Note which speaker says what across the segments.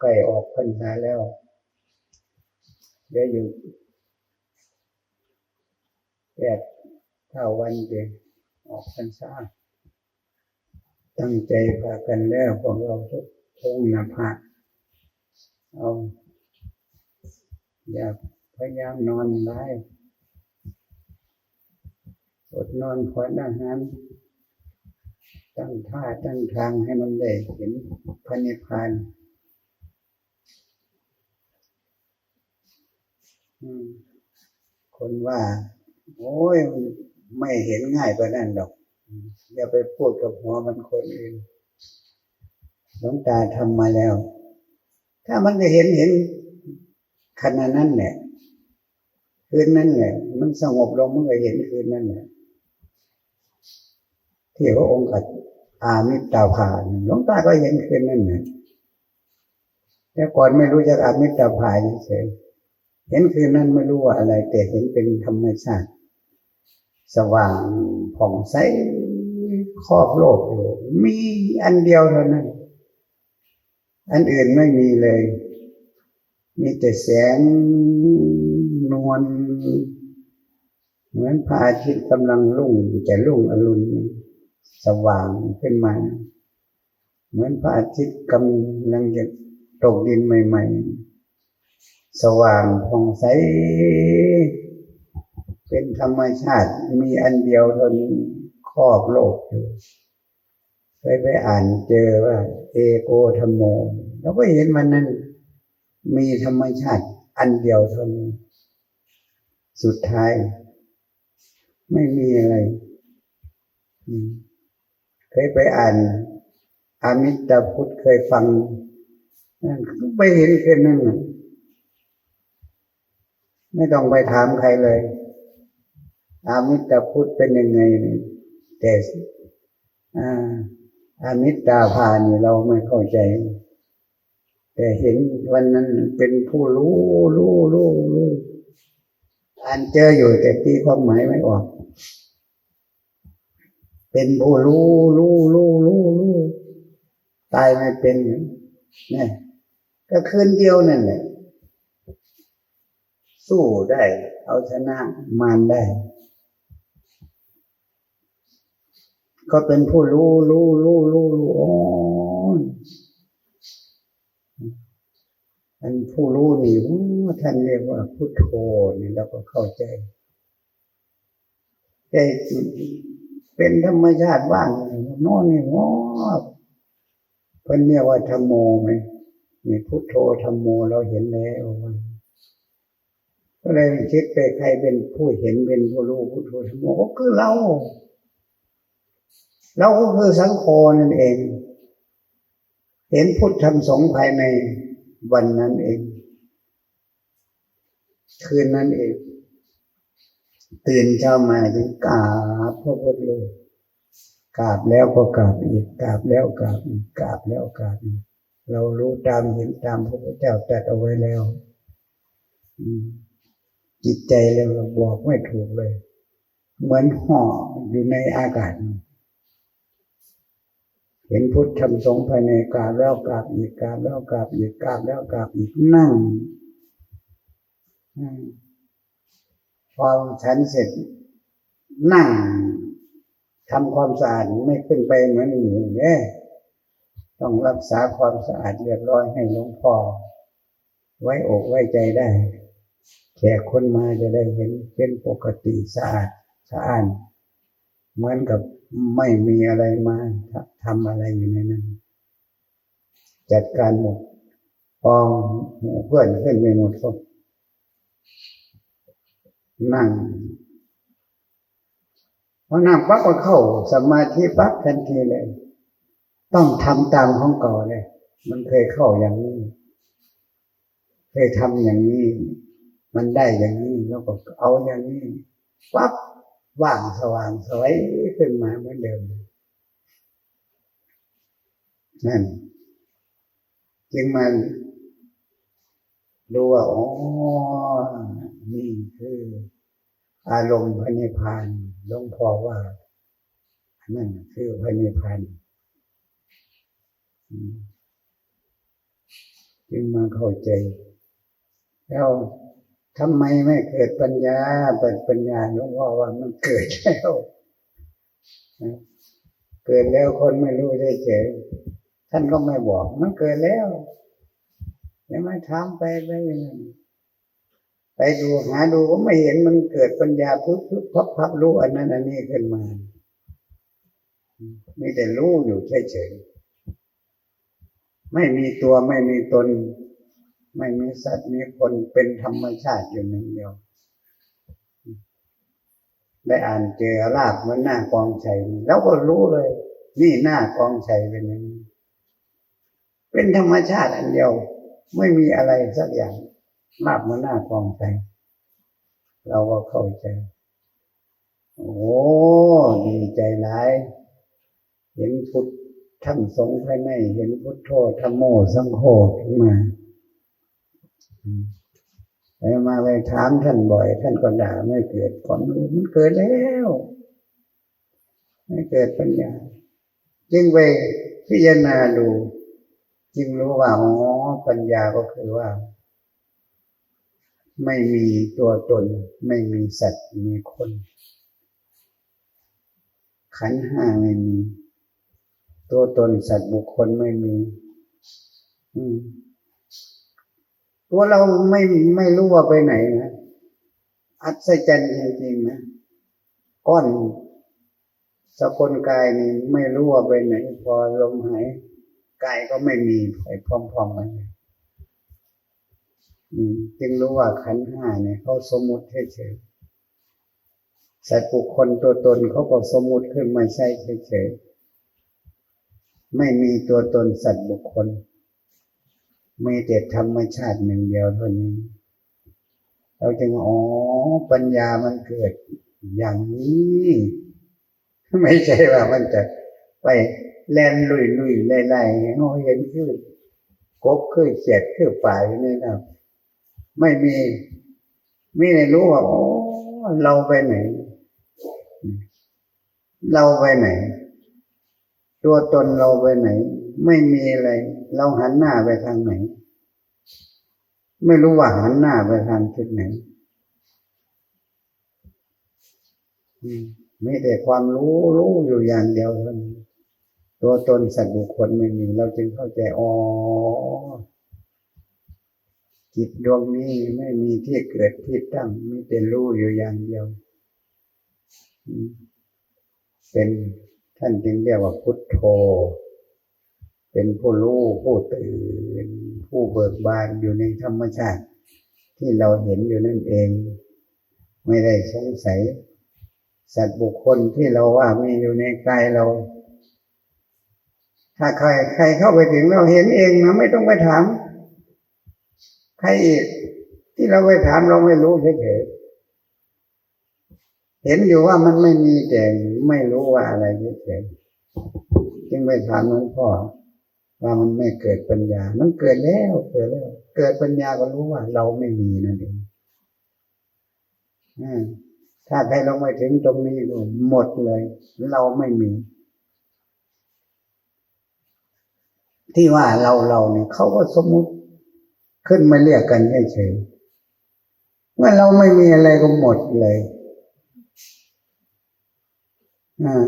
Speaker 1: ใกล้ออกพรรษาแล้วเดี๋ยวอยู่แปดเท่าวันเดียวออกพรรษาตั้งใจพากันแล้วพวกเราทุกทงนะพระเอา อย่าพยายามนอนได้อดนอนขอนอาหารตั้งท่าตั้งทางให้มันได้เห็นพระนิพพานอืม คนว่า โอ้ยไม่เห็นง่ายกว่านั้นดอก อย่าไปพูดกับหัวมันคนอื่นหลวงตาทำมาแล้ว ถ้ามันจะเห็นเห็นขณะนั้นแหละคืนนั้นแหละ มันสงบลงมันก็เห็นคืนนั้นแหละที่พระองค์กัดอามิตาภานหลวงตาก็เห็นคืนนั้นแหละแต่ก่อนไม่รู้จักอามิตาภาเฉย เห็นคืนนั้นไม่รู้ว่าอะไร แต่เห็นเป็นธรรมชาติ สว่างผ่องใสครอบโลกอยู่มีอันเดียวเท่านั้น อันอื่นไม่มีเลย มีแต่แสงนวลเหมือนพระอาทิตย์กำลังรุ่งจะรุ่งอรุณสว่างขึ้นมา เหมือนพระอาทิตย์กำลังจะตกดินใหม่ ๆ สว่างผ่องใส เป็นธรรมชาติมีอันเดียวเท่านี้ครอบโลกอยู่เคยไปอ่านเจอว่า เอโกธรรมโมเราก็เห็นมันนั้น มีธรรมชาติอันเดียวเท่านี้ สุดท้าย ไม่มีอะไรเคยไปอ่านอามิตาพุทธเคยฟัง นั่นไปเห็นแค่นั้น ไม่ต้องไปถามใครเลยอามิตาพุทธเป็นยังไงแต่อามิตาภานี่เราไม่เข้าใจ แต่เห็นวันนั้นเป็นผู้รู้รู้รู้รู้อ่านเจออยู่แต่ตีความหมายไม่ออก เป็นผู้รู้รู้รู้รู้รู้ตายไม่เป็นเนี่ยก็คืนเดียวนั่นแหละ สู้ได้ เอาชนะมารได้ ก็เป็นผู้รู้รู้รู้รู้รู้อ๋ออันผู้รู้นี่ท่านเรียกว่าพุทโธนี่เราก็เข้าใจแต่เป็นธรรมชาติว่างนอนนี่งอเพิ่นเรียกว่าธรรมโมไหมนี่พุทโธธรรมโมเราเห็นแล้ว ก็เลยคิดไปใครเป็นผู้เห็นเป็นผู้รู้พุทโธธรรมโมก็คือเรา เราก็คือสังโฆนั่นเอง เห็นพุทธธรรมสงภายในวันนั้นเอง คืนนั้นเอง ตื่นเช้ามาจึงกราบพระพุทธรูปกราบแล้วก็กราบอีกกราบแล้วกราบอีกกราบแล้วกราบอีกเรารู้ตามเห็นตามพระพุทธเจ้าตรัสเอาไว้แล้ว อืม จิตใจเราบอกไม่ถูกเลย เหมือนห่ออยู่ในอากาศ เห็นพุทธธรรมสงภายในกาบแล้วกาบอีกกาบแล้วกาบอีกกาบแล้วกาบอีกนั่งพอฉันเสร็จนั่งทำความสะอาดไม่ขึ้นไปเหมือนหนูเนี่ยต้องรักษาความสะอาดเรียบร้อยให้หลวงพ่อไว้อกไว้ใจได้ แขกคนมาจะได้เห็นเป็นปกติสะอาดสะอาดเหมือนกับไม่มีอะไรมาทำอะไรอยู่ในนั้น จัดการหมดพอหมู่เพื่อนขึ้นไปหมดก็นั่งพอนั่งปั๊บก็เข้าสมาธิปั๊บทันทีเลย ต้องทำตามของเก่าเลย มันเคยเข้าอย่างนี้ เคยทำอย่างนี้ มันได้อย่างนี้แล้วก็เอาอย่างนี้ปั๊บว่างสว่างสวยขึ้นมาเหมือนเดิมนั่นจึงมันดูว่าอ๋อนี่คือ อารมณ์พระนิพพานหลวงพ่อว่า นั่นคือพระนิพพานจึงมาเข้าใจแล้ว ทำไมไม่เกิดปัญญาเปิดปัญญาหลวงพ่อว่ามันเกิดแล้วเกิดแล้วคนไม่รู้ได้เฉยท่านก็ไม่บอก มันเกิดแล้วอย่ามาถามไปไปอย่างนั้นไปดูหาดูก็ไม่เห็นมันเกิดปัญญาปุ๊บปุ๊บพับพับรู้อันนั้น อันนี้ขึ้นมามีแต่รู้อยู่เฉยๆไม่มีตัวไม่มีตน ไม่มีสัตว์มีคนเป็นธรรมชาติอยู่หนึ่งเดียวได้อ่านเจอลาบเหมือนหน้ากองชัยแล้วก็รู้เลย นี่หน้ากองชัยเป็นอย่างนี้เป็นธรรมชาติอันเดียว ไม่มีอะไรสักอย่างลาบเหมือนหน้ากองชัยเราก็เข้าใจ โอ้ดีใจหลาย เห็นพุทธทั้งสงฆ์ภายในเห็นพุทโธธรรมโมสังโฆขึ้นมา ไปมาไปถามท่านบ่อย ท่านก็ด่าไม่เกิดความรู้มันเกิดแล้ว ไม่เกิดปัญญา จึงไปพิจารณาดู จึงรู้ว่าอ๋อปัญญาก็คือว่า ไม่มีตัวตน ไม่มีสัตว์มีคน ขันห้าไม่มี ตัวตนสัตว์บุคคลไม่มี อืม ตัวเราไม่ไม่รู้ว่าไปไหนนะอัศจรรย์จริงๆนะก้อนสกลกายนี่ไม่รู้ว่าไปไหน พอลมหายกายก็ไม่มีไปพร้อมๆกันจึงรู้ว่าขันห้าเนี่ยเขาสมมุติเฉยๆสัตว์บุคคลตัวตนเขาก็สมมุติขึ้นมาใช่เฉยๆไม่มีตัวตนสัตว์บุคคล มีแต่ธรรมชาติหนึ่งเดียวเท่านี้ เราจึงอ๋อปัญญามันเกิดอย่างนี้ ไม่ใช่ว่ามันจะไปแล่นลุยลุยไล่ไล่เห็นคือกบคือเขียดคือป่ายนี่นะไม่มี ไม่ได้รู้ว่าอ๋อเราไปไหน เราไปไหน ตัวตนเราไปไหน ไม่มีอะไร เราหันหน้าไปทางไหน ไม่รู้ว่าหันหน้าไปทางทิศไหนมีแต่ความรู้รู้อยู่อย่างเดียวเท่านั้นตัวตนสัตว์บุคคลไม่มี เราจึงเข้าใจอ๋อจิตดวงนี้ไม่มีที่เกิดที่ตั้งมีแต่รู้อยู่อย่างเดียว เป็นท่านจึงเรียกว่าพุทโธ เป็นผู้รู้ผู้ตื่นผู้เบิกบานอยู่ในธรรมชาติ ที่เราเห็นอยู่นั่นเอง ไม่ได้สงสัย สัตว์บุคคลที่เราว่ามีอยู่ในกายเรา ถ้าใครใครเข้าไปถึงเราเห็นเองนะไม่ต้องไปถาม ใครอีกที่เราไปถามเราไม่รู้เฉยๆเห็นอยู่ว่ามันไม่มีแต่ไม่รู้ว่าอะไรเฉยๆจึงไปถามหลวงพ่อ ว่ามันไม่เกิดปัญญา มันเกิดแล้วเกิดแล้ว เกิดปัญญาก็รู้ว่า เราไม่มีนั่นเองถ้าใครลงไปถึงตรงนี้หมดเลย เราไม่มี ที่ว่าเราเราเนี่ยเขาก็สมมุติขึ้นมาเรียกกันเฉยเมื่อเราไม่มีอะไรก็หมดเลยอ่า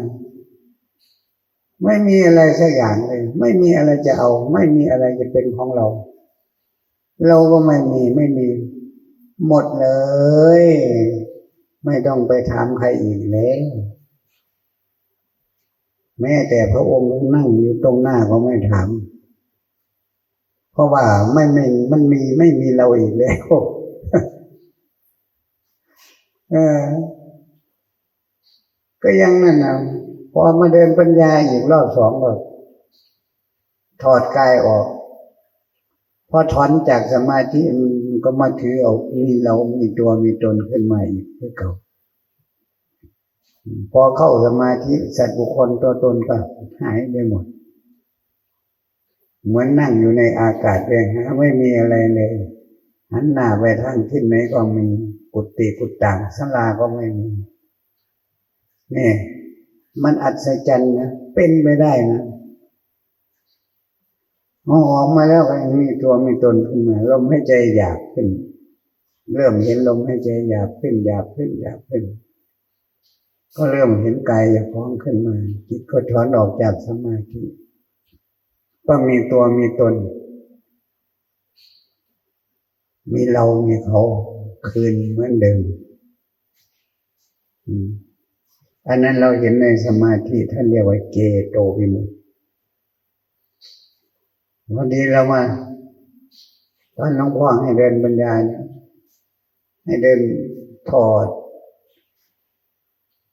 Speaker 1: ไม่มีอะไรสักอย่างเลย ไม่มีอะไรจะเอา ไม่มีอะไรจะเป็นของเรา เราก็ไม่มีไม่มี หมดเลย ไม่ต้องไปถามใครอีกแล้วแม้แต่พระองค์นั่งอยู่ตรงหน้าก็ไม่ถาม เพราะว่าไม่ไม่มันมีไม่มีเราอีกแล้วเออก็ยังนั่นนะ พอมาเดินปัญญาอีกรอบสองก็ถอดกายออก พอถอนจากสมาธิมันก็มาถือเอามีเรามีตัวมีตนขึ้นมาอีกคือเก่าพอเข้าสมาธิสัตว์บุคคลตัวตนก็หายไปหมด เหมือนนั่งอยู่ในอากาศเองฮะไม่มีอะไรเลยหันหน้าไปทางทิศไหนก็มีกุฏิกุฏต่างสลาก็ไม่มีนี่ มันอัศจรรย์นะเป็นไปได้นะออกมาแล้วยังมีตัวมีตนขึ้นมาลมหายใจหยาบขึ้น เริ่มเห็นลมหายใจหยาบขึ้นหยาบขึ้นหยาบขึ้น ก็เริ่มเห็นกายจะพร้อมขึ้นมาจิตก็ถอนออกจากสมาธิก็มีตัวมีตน มีเรามีเขาคืนเหมือนเดิม อันนั้นเราเห็นในสมาธิท่านเรียกว่าเกโตวิมุตติวันนี้เรามาตอนหลวงพ่อให้เดินบรรยายให้เดินถอด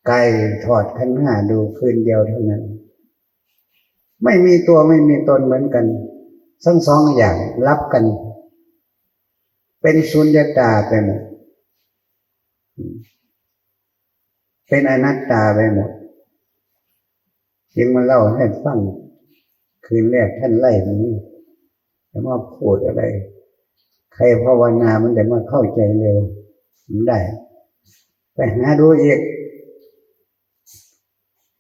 Speaker 1: ไกลถอดขันห้าดูคืนเดียวเท่านั้น ไม่มีตัวไม่มีตนเหมือนกันทั้งสองอย่างรับกัน เป็นสุญญตาไปหมด เป็นอนัตตาไปหมดจึงมาเล่าให้ฟังคืนแรกท่านไล่ตรงนี้จะมาพูดอะไร ใครภาวนามันจะมาเข้าใจเร็วมันได้ ไปหาดูอีก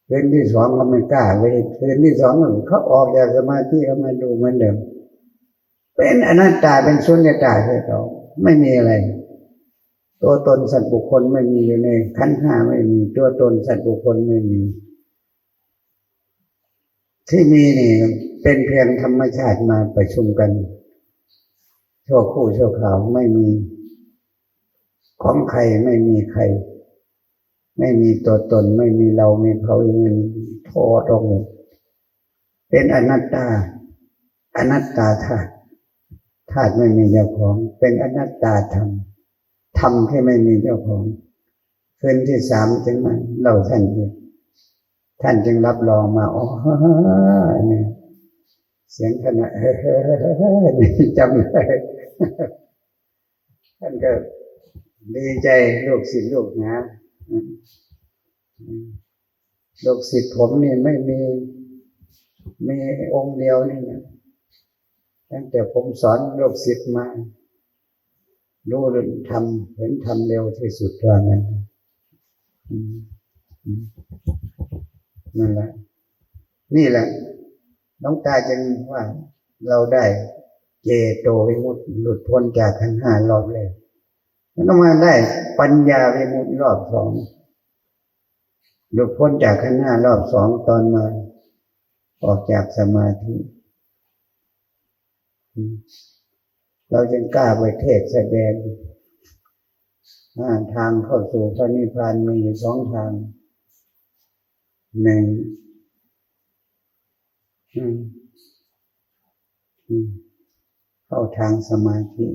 Speaker 1: คืนที่สองก็ไม่กล้าไปคืนที่สองเขาออกจากสมาธิเขามาดูเหมือนเดิม เป็นอนัตตาเป็นสุญญตาให้เขาไม่มีอะไร ตัวตนสัตว์บุคคลไม่มีอยู่ในขันห้าไม่มี ตัวตนสัตว์บุคคลไม่มี ที่มีนี่เป็นเพียงธรรมชาติมาประชุมกันชั่วคู่ชั่วคราวไม่มี ของใครไม่มีใคร ไม่มีตัวตนไม่มีเรามีเขาเงินทอดออกหมดเป็นอนัตตา อนัตตาธาตุธาตุไม่มีเจ้าของ เป็นอนัตตาธรรม ธรรมที่ไม่มีเจ้าของคืนที่สามจึงมาเล่าท่านเองท่านจึงรับรองมาอ๋อเนี่ยเสียงท่านนะเฮ้นี่จำได้ท่านก็ดีใจลูกศิษย์ลูกนะลูกศิษย์ผมนี่ไม่มีมีองค์เดียวนี่นะตั้งแต่ผมสอนลูกศิษย์มา รู้เรื่องทำเห็นทำเร็วที่สุดว่างั้นนั่นแหละ นี่แหละ น้องตาจึงว่าเราได้เจโตวิมุตติหลุดพ้นจากขันห้ารอบแรกแล้วก็มาได้ปัญญาวิมุตติรอบสองหลุดพ้นจากขันห้ารอบสองตอนมา ออกจากสมาธิ เราจึงกล้าไปเทศแสดงทางเข้าสู่พระนิพพานมีอยู่สองทางหนึ่งเข้าทางสมาธิ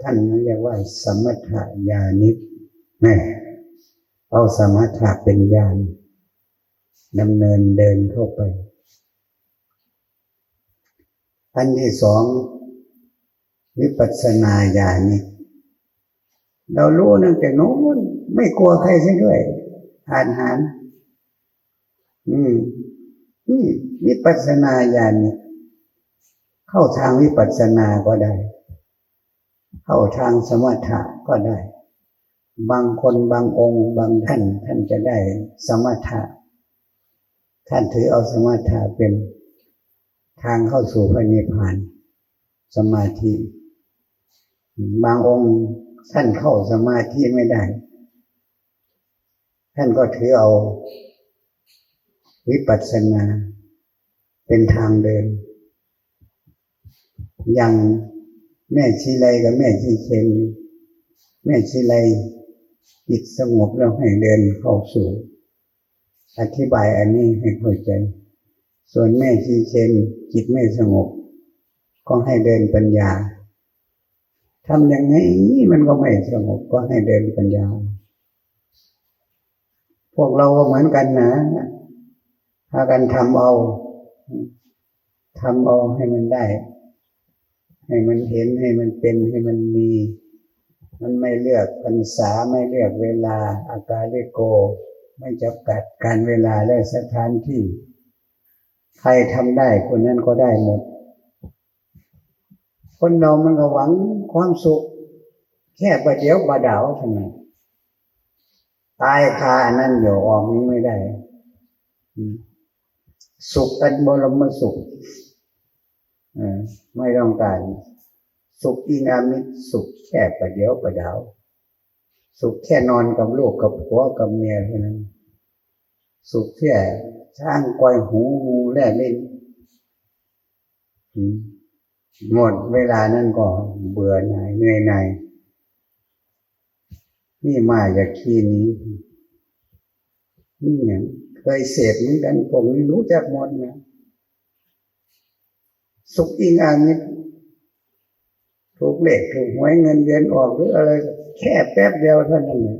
Speaker 1: ท่านเรียกว่า สมถะญาณิแม่เอาสมถะเป็นญาณดำเนินเดินเข้าไป อันที่สอง วิปัสสนาญาณิเรารู้นั่นแต่โน้นไม่กลัวใครเสียด้วยหานหานอืมนี่วิปัสสนาญาณนี่เข้าทางวิปัสสนาก็ได้ เข้าทางสมถะก็ได้ บางคนบางองค์บางท่าน ท่านจะได้สมถะ ท่านถือเอาสมถะเป็นทางเข้าสู่พระนิพพาน สมาธิ บางองค์ท่านเข้าสมาธิไม่ได้ ท่านก็ถือเอาวิปัสสนา เป็นทางเดิน อย่างแม่ชีไลกับแม่ชีเชนแม่ชีไลจิตสงบแล้วให้เดินเข้าสู่ อธิบายอันนี้ให้เข้าใจ ส่วนแม่ชีเชนจิตไม่สงบ ก็ให้เดินปัญญา ทำอย่างไงมันก็ไม่สงบก็ให้เดินปัญญา พวกเราก็เหมือนกันนะพากันทำเอาทำเอาให้มันได้ ให้มันเห็นให้มันเป็นให้มันมี มันไม่เลือกพรรษาไม่เลือกเวลา อากาลิโก ไม่จำกัดการเวลาและสถานที่ ใครทำได้คนนั้นก็ได้หมด คนเรามันก็หวังความสุข แค่ประเดี๋ยวประดาวเท่านั้นตายคาอันนั้นอยู่ออกนี้ไม่ได้ สุขอันบรมสุขไม่ต้องการ สุขอิงามิสุขแค่ประเดียวประดาว สุขแค่นอนกับลูกกับผัวกับเมียเท่านั้น สุขแค่ช่างกอยหูงูแล่เล่น หมดเวลานั้นก็เบื่อหน่ายเหนื่อยหน่ายนี่มาจากขี้นี้นี่เนี่ยเคยเสพเหมือนกันผมรู้จักหมดนะสุขอิงอามิตรถูกเลขถูกหวยเงินเดือนออกหรืออะไร แค่แป๊บเดียวเท่านั้นเอง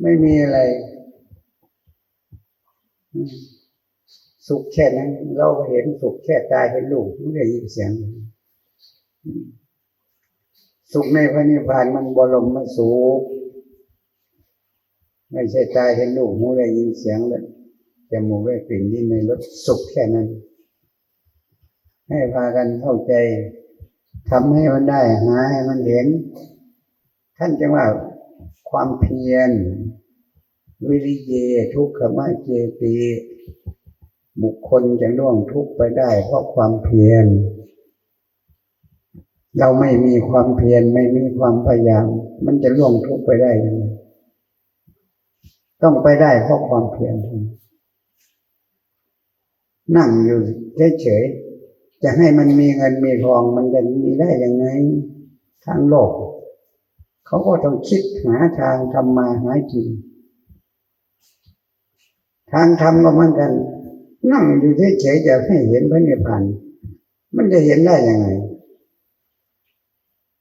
Speaker 1: ไม่มีอะไร อืม สุขแค่นั้น เราก็เห็นสุขแค่ตาเห็นลูกไม่ได้ยินเสียง สุขในพระนิพพานมันบรมมันสุขไม่ใช่ตาเห็นลูกหูได้ยินเสียงเลยจมูกได้กลิ่นดินในรสสุขแค่นั้น ให้พากันเข้าใจทำให้มันได้หาให้มันเห็น ท่านจะว่าความเพียรวิริเยทุกขมะเจติ บุคคลจะล่วงทุกข์ไปได้เพราะความเพียร เราไม่มีความเพียรไม่มีความพยายาม มันจะล่วงทุกข์ไปได้ยังไงต้องไปได้เพราะความเพียรเท่านั้นนั่งอยู่เฉยๆจะให้มันมีเงินมีทองมันจะมีได้ยังไงทางโลก เขาก็ต้องคิดหาทางทำมาหากินทางทำก็เหมือนกัน นั่งอยู่เฉยๆจะให้เห็นพระนิพพานมันจะเห็นได้ยังไง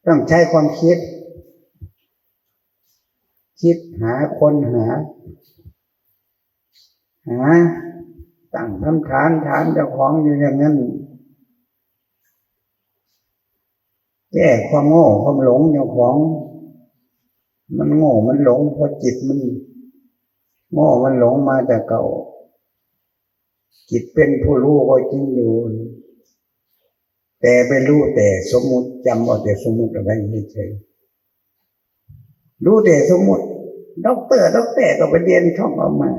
Speaker 1: ต้องใช้ความคิด คิดหาคนหา หาตั้งคำถามถามเจ้าของอยู่อย่างนั้นแก้ความโง่ความหลงเจ้าของ มันโง่มันหลงเพราะจิตมัน โง่มันหลงมาแต่เก่า จิตเป็นผู้รู้ก็จริงอยู่ แต่ไปรู้แต่สมมุติจำเอาแต่สมมุติอาไว้เฉยรู้แต่สมมุติด็อกเตอร์ด็อกเตอร์ก็ไปเรียนท่องเอามา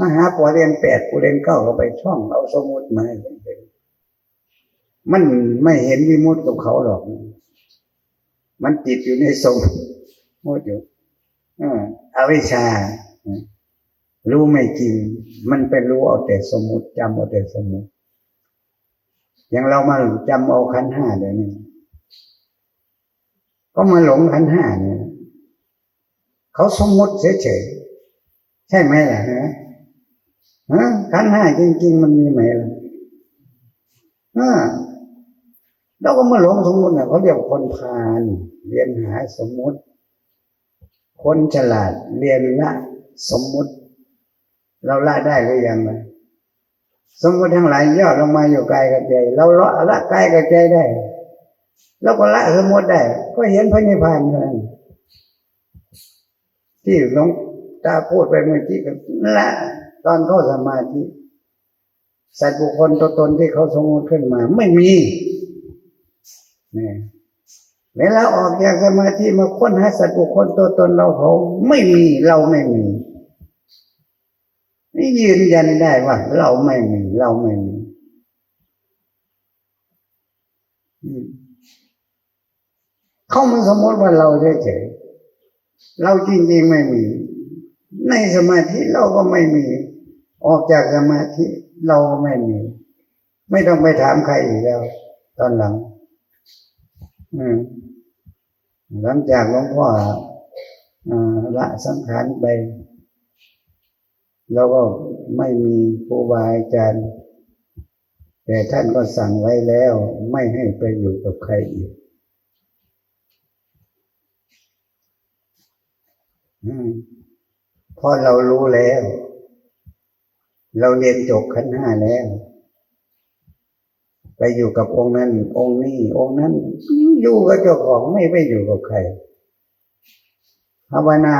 Speaker 1: มหาปอเรียนแปดกูเรียนเก้าก็ไปท่องเอาสมมุติมาเฉยมันไม่เห็นวิมุตติกับเขาหรอก มันติดอยู่ในสมมุติอยู่อ่าอวิชชา รู้ไม่จริง มันเป็นรู้เอาแต่สมมติจำเอาแต่สมมติ อย่างเรามาจำเอาขันห้าเดี๋ยวนี้ก็มาหลงขันห้าเนี่ยเขาสมมติเฉยๆใช่ไหมล่ะฮะขันห้าจริง ๆ มันมีไหมล่ะเราก็มาหลงสมมติเนี่ยเขาเรียกคนพาลเรียนหาสมมติ คนฉลาดเรียนละสมมติ เราละได้หรือยังไงสมมติทั้งหลายย่อลงมาอยู่กายกับใจ เราละละกายกับใจได้เราก็ละสมมติได้ ก็เห็นพระนิพพานเท่านั้นที่หลวงตาพูดไปเมื่อกี้ก็ละตอนเข้าสมาธิสัตว์บุคคลตัวตนที่เขาสมมติขึ้นมา ไม่มีนี่เวลาออกจากสมาธิมาค้นหาสัตว์บุคคลตัวตนเราเขาไม่มีเราไม่มี นี่ยืนยันได้ว่า เราไม่มีเราไม่มีเขามาสมมติว่าเราเฉยๆเราจริงๆไม่มี ในสมาธิเราก็ไม่มี ออกจากสมาธิเราก็ไม่มี ไม่ต้องไปถามใครอีกแล้ว ตอนหลัง อืมหลังจากหลวงพ่อละสังขารไป เราก็ไม่มีครูบาอาจารย์ แต่ท่านก็สั่งไว้แล้วไม่ให้ไปอยู่กับใครอีกเพราะเรารู้แล้ว เราเรียนจบขั้นห้าแล้ว ไปอยู่กับองค์นั้น องค์นี้ องค์นั้น อยู่กับเจ้าของไม่ไปอยู่กับใครภาวนา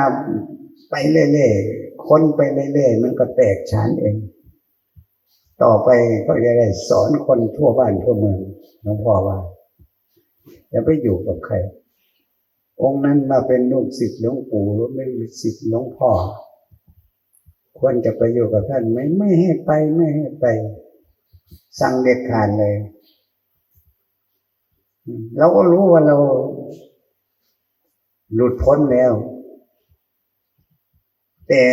Speaker 1: ไปเรื่อยๆ คนไปเรื่อยๆมันก็แตกฉานเอง ต่อไปก็จะได้สอนคนทั่วบ้านทั่วเมืองหลวงพ่อว่าอย่าไปอยู่กับใคร องค์นั้นมาเป็นลูกศิษย์หลวงปู่หรือไม่ศิษย์หลวงพ่อ ควรจะไปอยู่กับท่านไหมไม่ให้ไปไม่ให้ไป สั่งเด็ดขาดเลยเราก็รู้ว่าเราหลุดพ้นแล้ว แต่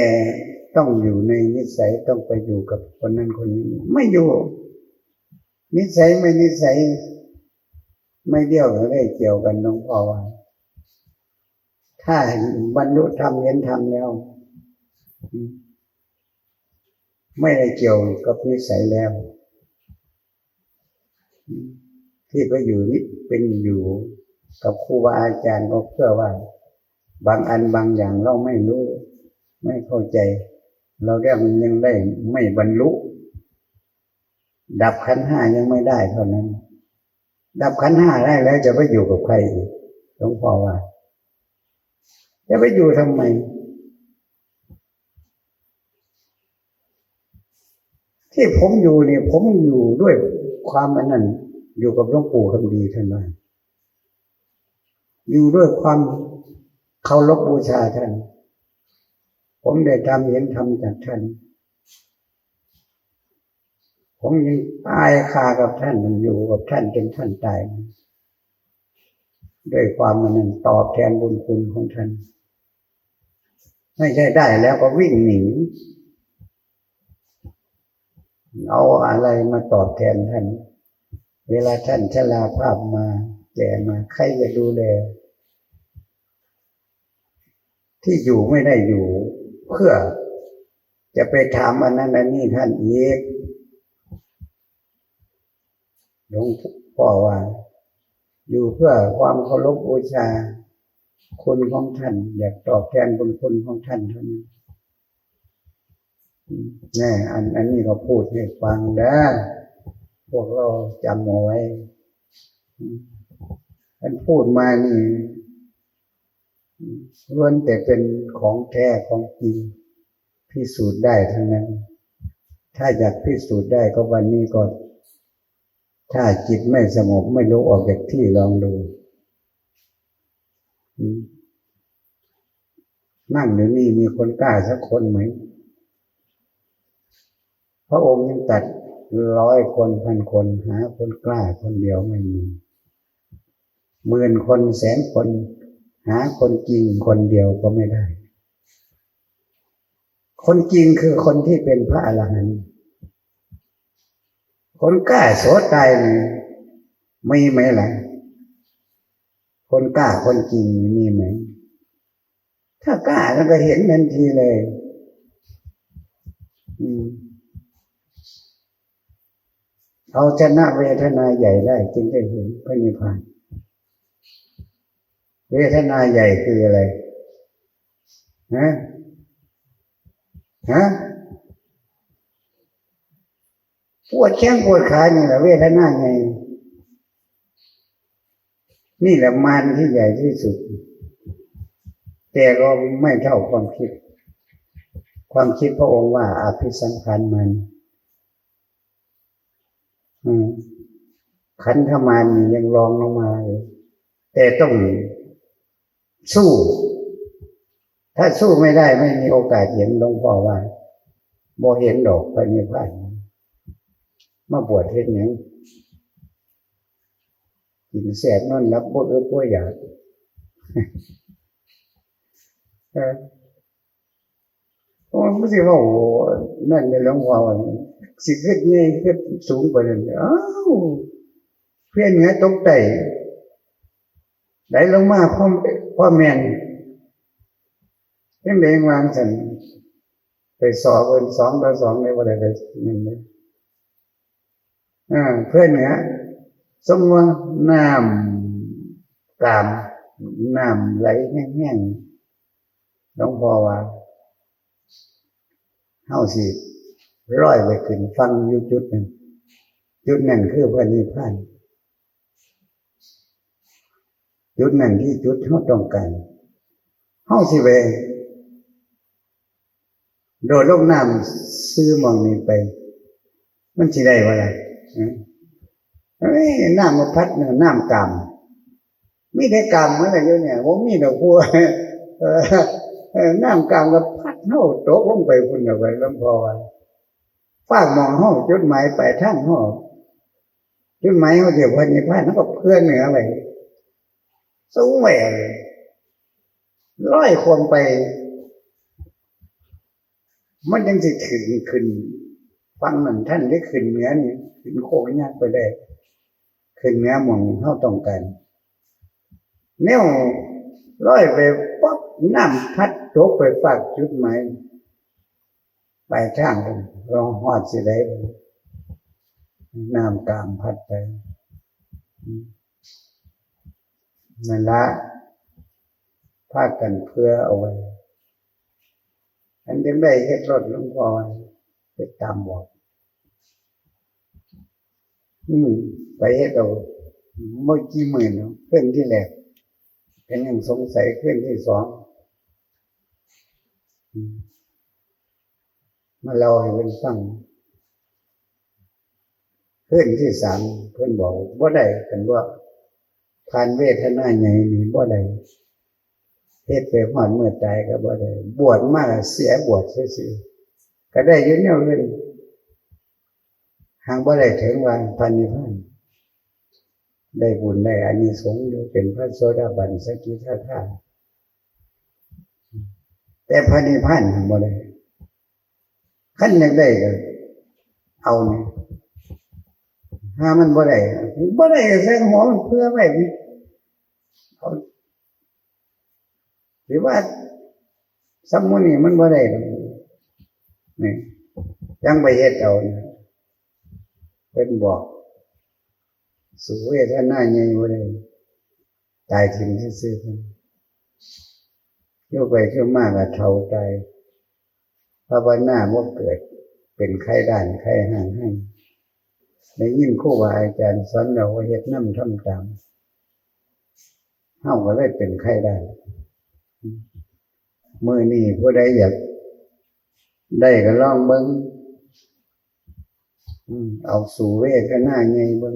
Speaker 1: ต้องอยู่ในนิสัยต้องไปอยู่กับคนนั้นคนนี้ ไม่อยู่ นิสัยไม่นิสัย ไม่เดี่ยวไม่ได้เกี่ยวกันน้องพ่อว่าถ้าบรรลุธรรมเห็นธรรมแล้ว ไม่ได้เกี่ยวกับนิสัยแล้ว ที่ไปอยู่นี่เป็นอยู่กับครูบาอาจารย์ก็เพื่อว่า บางอันบางอย่างเราไม่รู้ ไม่เข้าใจ เราเรียกยังได้ไม่บรรลุ ดับขันห้ายังไม่ได้เท่านั้น ดับขันห้าได้แล้วจะไปอยู่กับใครอีกหลวงพ่อว่า จะไปอยู่ทำไม ที่ผมอยู่เนี่ยผมอยู่ด้วยความอันนั้น อยู่กับหลวงปู่คำดีท่านว่าอยู่ด้วยความเคารพบูชาท่าน ผมได้ทำเห็นทำจากท่าน ผมยังตายคากับท่านมันอยู่กับท่านจนท่านตาย ด้วยความมันนั้นตอบแทนบุญคุณของท่าน ไม่ใช่ได้แล้วก็วิ่งหนีเอาอะไรมาตอบแทนท่าน เวลาท่านชราภาพมาแก่มาใครจะดูแลที่อยู่ไม่ได้อยู่ เพื่อจะไปถามอันนั้นอันนี้ท่านอีกหลวงพ่อว่า อยู่เพื่อความเคารพบูชาคุณของท่าน อยากตอบแทนบุญคุณของท่านเท่านั้นแน่อันอันนี้ก็พูดให้ฟังนะพวกเราจำเอาไว้อืมอันพูดมานี่ ล้วนแต่เป็นของแท้ของจริงพิสูจน์ได้ทั้งนั้น ถ้าอยากพิสูจน์ได้ก็วันนี้ก็ ถ้าจิตไม่สงบไม่รู้ออกจากที่ลองดู นั่งอยู่นี่มีคนกล้าสักคนไหม พระองค์ยังตัดร้อยคนพันคนหาคนกล้าคนเดียวไม่มีหมื่นคนแสนคน หาคนจริงคนเดียวก็ไม่ได้ คนจริงคือคนที่เป็นพระอรหันต์คนกล้าโสตายนี่มีไหมล่ะคนกล้าคนจริงมีไหม ถ้ากล้าแล้วก็เห็นทันทีเลยเอาชนะเวทนาใหญ่ได้จึงได้เห็นพระนิพพาน เวทนาใหญ่คืออะไรฮะฮะปวดแข้งปวดขานี่แหละเวทนาไง นี่แหละมารที่ใหญ่ที่สุด แต่ก็ไม่เท่าความคิด ความคิดพระองค์ว่าอภิสังขารมันขันธมารนี่ยังรองลงมาอยู่แต่ต้อง สู้ ถ้าสู้ไม่ได้ไม่มีโอกาสเห็นหลวงพ่อว่าบ่เห็นดอกพระนิพพานมาบวชเฮ็ดหยังกินแสบนอนรับบ่เอื้อบ่อยากเออโอ้ไม่ใช่ว่าโอ้นั่นในหลวงพ่อว่าสิเฮ็ดใหญ่เฮ็ดสูงกว่านั้นอ้าวเพื่อนเหนือตกไตได้ลงมาพ่อม พ่อแม่นยังเด้งวางสันไปสอบเป็นสองต่อสองในวันใดนั่นเลยอ่าเพื่อนเหนือสมมติว่าน้ำกามน้ำไหลแห้งๆหลวงพ่อว่าเฮาสิร้อยไปขึ้นฟังอยู่จุดหนึ่งจุดหนั้นคือพระนิพพาน จุดนั้นที่จุดที่เราต้องการเฮาสิไปโดดลงน้ำซื้อมองนี้ไป มันสิได้ว่าอะไรน้ำมาพัดน้ำกามมีแต่กามอะไรอยู่เนี่ยว่ามีแต่พัวน้ำกามก็พัดเท่าตกลงไปพุ่นเอาไปลำพอว่าฝากมองห้องจุดหมายปลายทางห้องจุดหมายเขาเดี๋ยวพันนิพพานเขาก็เพื่อนเหนือไป สูงไปร้อยคนไป มันยังสิถึงขึ้น ฟังหนั่นท่านได้ขึ้นเนื้อนี่ขึ้นโคกยากไปได้ขึ้นเนื้อหมองเท่าต้องการเนี่ยร้อยไปป๊บน้ำพัดตกไปฝากจุดหมายไปทางผมรอหอดสิได้น้ำกลางพัดไป นั่นละพากันเพื่อเอาไว้อันยังได้เฮ็ดรถหลวงพ่อไปตามบอกอืมไปเฮ็ดเอาเมื่อกี่หมื่นเนาะเครื่องที่แรกเป็นยังสงสัยเครื่องที่สองมาเล่าให้เพิ่นฟังเครื่องที่สามเพิ่อนบอกบ่าได้กันว่า ผ่านเวทนาใหญ่นี่บ่ได้เฮ็ดไปหอดเมื่อตายก็บ่ได้บวชมากเสียบวชซื่อๆก็ได้อยืนแนวอื่นหางบ่ได้ถึงว่าพันนิพพานได้บุญได้อานิสงส์อยู่เป็นพระโสดาบันสกิทาคาแต่พันนิพพานหางบ่ได้ขั้นยากได้ก็เอาเนี่ยหามันบ่ได้บ่ได้ก็ใส่หัวมันเพื่อไว้ หรือว่าสมมุนี่มันบ่ได้หรอกนี่ยังไปเฮ็ดเอาเป็นบอกสุเวทนาใหญ่บ่ได้ตายทิ้งซื่อๆเพิ่นโยกไปเที่ยวมากก็เท่าตายภาวนาบ่าเกิดเป็นไข้ด้านไข้ห่างให้ได้ยินครูบาอาจารย์สอนเราว่าเฮ็ดน้ำทำตาม เฮาก็เลยเป็นไข้ด้มือนี่ผู้ใดอยากได้ก็ลองเบิ้งอืมเอาสู่เวทนาไงเบิ้ง